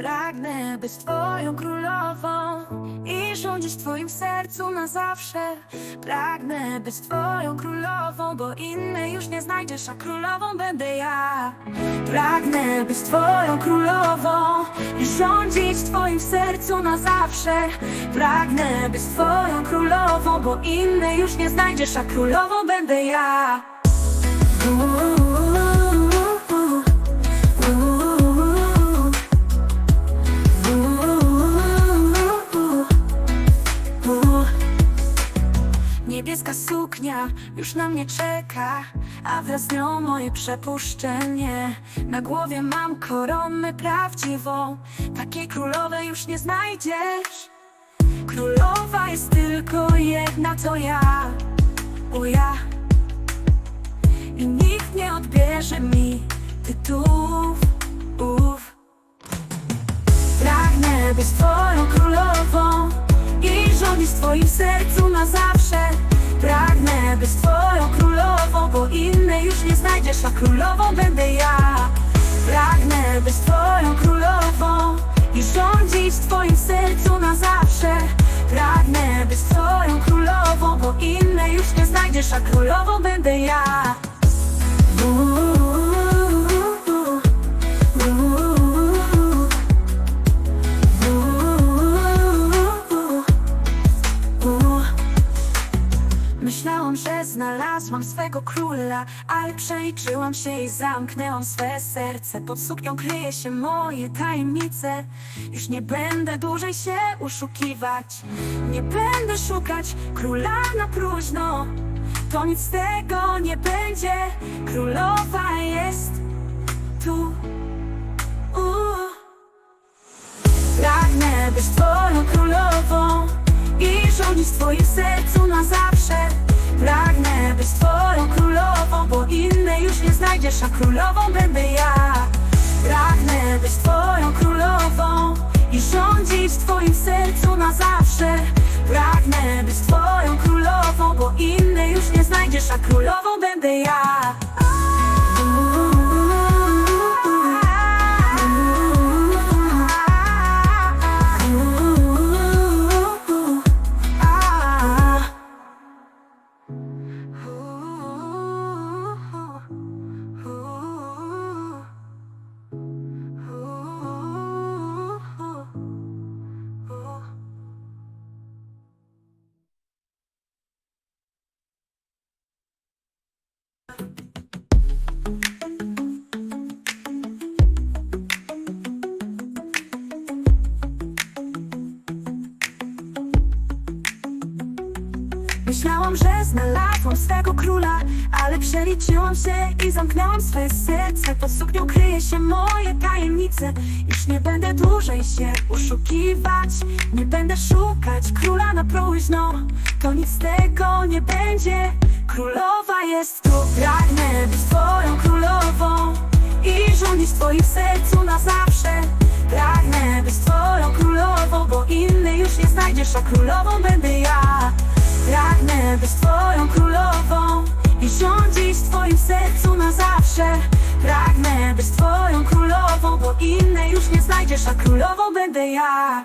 Pragnę być twoją królową i rządzić w twoim sercu na zawsze. Pragnę być twoją królową, bo innej już nie znajdziesz, a królową będę ja. Pragnę być twoją królową i rządzić w twoim sercu na zawsze. Pragnę być twoją królową, bo innej już nie znajdziesz, a królową będę ja. Uuu, Suknia już na mnie czeka, a wraz z nią moje przepuszczenie. Na głowie mam koronę prawdziwą, takiej królowej już nie znajdziesz. Królowa jest tylko jedna, to ja, o ja. I nikt nie odbierze mi tytułów, ów. Pragnę być twoją królową i rządzić w twoim sercu na zawsze. Pragnę być twoją królową, bo innej już nie znajdziesz, a królową będę ja. Pragnę być twoją królową i rządzić w twoim sercu na zawsze. Pragnę być twoją królową, bo innej już nie znajdziesz, a królową będę ja. Uuu, znalazłam swego króla Ale przeliczyłam się i zamknęłam swe serce. Pod suknią kryje się moje tajemnice. Już nie będę dłużej się uszukiwać. Nie będę szukać króla na próżno. To nic z tego nie będzie. Królowa jest tu. Uuu. Pragnę być twoją królową i rządzić w twoim sercu na zawsze. Znajdziesz, a królową będę ja. Pragnę być twoją królową i rządzić w twoim sercu na zawsze. Pragnę być twoją królową, bo innej już nie znajdziesz, a królową będę ja. Myślałam, że znalazłam swego króla Ale przeliczyłam się i zamknęłam swe serce. Pod suknią kryje się moje tajemnice. Już nie będę dłużej się uszukiwać Nie będę szukać króla na próżno. To nic z tego nie będzie. Królowa jest tu. Pragnę być twoją królową I rządzić w twoim sercu na zawsze. Pragnę być twoją królową Bo innej już nie znajdziesz, a królową będę ja Pragnę być twoją królową i rządzić w twoim sercu na zawsze. Pragnę być twoją królową, bo innej już nie znajdziesz, a królową będę ja.